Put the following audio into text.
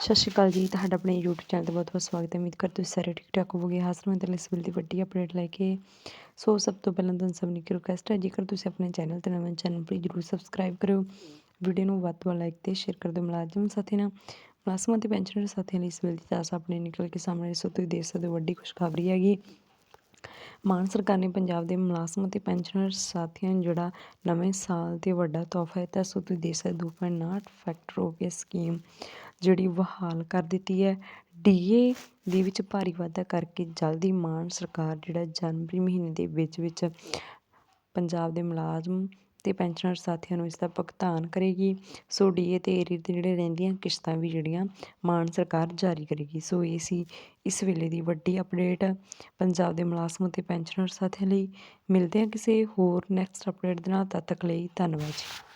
ਸਤਿ ਸ਼੍ਰੀ ਅਕਾਲ ਜੀ, ਤੁਹਾਡਾ ਆਪਣੇ YouTube ਚੈਨਲ ਤੇ ਬਹੁਤ ਬਹੁਤ ਸਵਾਗਤ ਹੈ। ਉਮੀਦ ਕਰਦਾ ਤੁਸੀਂ ਸਾਰੇ ਠੀਕ ਠਾਕ ਹੋਵੋਗੇ। ਹਾਜ਼ਰ ਹਾਂ ਤੇ ਇਸ ਵੇਲੇ ਦੀ ਵੱਡੀ ਅਪਡੇਟ ਲੈ ਕੇ ਸੋ ਸਭ ਤੋਂ ਪਹਿਲਾਂ ਤੁਹਾਨੂੰ ਸਭ ਨੂੰ ਇੱਕ ਰਿਕੁਐਸਟ ਹੈ, ਜੇਕਰ ਤੁਸੀਂ ਆਪਣੇ ਚੈਨਲ ਤੇ ਨਵੇਂ ਚੈਨਲ ਪਲੀਜ਼ ਜਰੂਰ ਸਬਸਕ੍ਰਾਈਬ ਕਰਿਓ। ਵੀਡੀਓ ਨੂੰ ਵੱਧ ਤੋਂ ਵੱਧ ਲਾਈਕ ਤੇ ਸ਼ੇਅਰ ਕਰ ਦਿਓ ਮੁਲਾਜ਼ਮ ਸਾਥੀ ਨਾਲ। ਮੁਲਾਜ਼ਮਾਂ ਤੇ ਪੈਨਸ਼ਨਰ ਸਾਥੀਆਂ ਲਈ ਇਸ ਵੇਲੇ ਦੀ ਤਾਸ ਆਪਣੇ ਨਿਕਲ ਕੇ ਸਾਹਮਣੇ ਸੋ ਤੁਸੀਂ ਦੇਖ ਸਕਦੇ ਹੋ ਵੱਡੀ ਖੁਸ਼ਖਬਰੀ ਹੈਗੀ। ਮਾਨ ਸਰਕਾਰ ਨੇ ਪੰਜਾਬ ਦੇ ਮੁਲਾਜ਼ਮ ਅਤੇ ਪੈਨਸ਼ਨਰ ਸਾਥੀਆਂ ਨੂੰ ਜਿਹੜਾ ਨਵੇਂ ਸਾਲ ਤੇ ਵੱਡਾ ਤੋਹਫਾ ਹੈ ਤਾਂ ਸੋ ਤੁਸੀਂ ਦੇਖ ਸਕਦੇ ਹੋ 2.9 ਫੈਕਟਰ ਹੋ ਕੇ ਸਕੀਮ ਜਿਹੜੀ ਬਹਾਲ ਕਰ ਦਿੱਤੀ ਹੈ। ਡੀਏ ਦੇ ਵਿੱਚ ਭਾਰੀ ਵਾਧਾ ਕਰਕੇ ਜਲਦੀ ਮਾਨ ਸਰਕਾਰ ਜਿਹੜਾ ਜਨਵਰੀ ਮਹੀਨੇ ਦੇ ਵਿੱਚ ਵਿੱਚ ਪੰਜਾਬ ਦੇ ਮੁਲਾਜ਼ਮ ਅਤੇ ਪੈਨਸ਼ਨਰ ਸਾਥੀਆਂ ਨੂੰ ਇਸਦਾ ਭੁਗਤਾਨ ਕਰੇਗੀ। ਸੋ ਡੀਏ ਤੇ ਏਰੀਅਰ ਦੇ ਜਿਹੜੇ ਰਹਿੰਦੀਆਂ ਕਿਸ਼ਤਾਂ ਵੀ ਜਿਹੜੀਆਂ ਮਾਨ ਸਰਕਾਰ ਜਾਰੀ ਕਰੇਗੀ। ਸੋ ਇਹ ਸੀ ਇਸ ਵੇਲੇ ਦੀ ਵੱਡੀ ਅਪਡੇਟ ਪੰਜਾਬ ਦੇ ਮੁਲਾਜ਼ਮ ਅਤੇ ਪੈਨਸ਼ਨਰ ਸਾਥੀਆਂ ਲਈ ਮਿਲਦੇ ਹਾਂ ਕਿਸੇ ਹੋਰ ਨੈਕਸਟ ਅਪਡੇਟ ਦੇ ਨਾਲ। ਤਦ ਤੱਕ ਲਈ ਧੰਨਵਾਦ ਜੀ।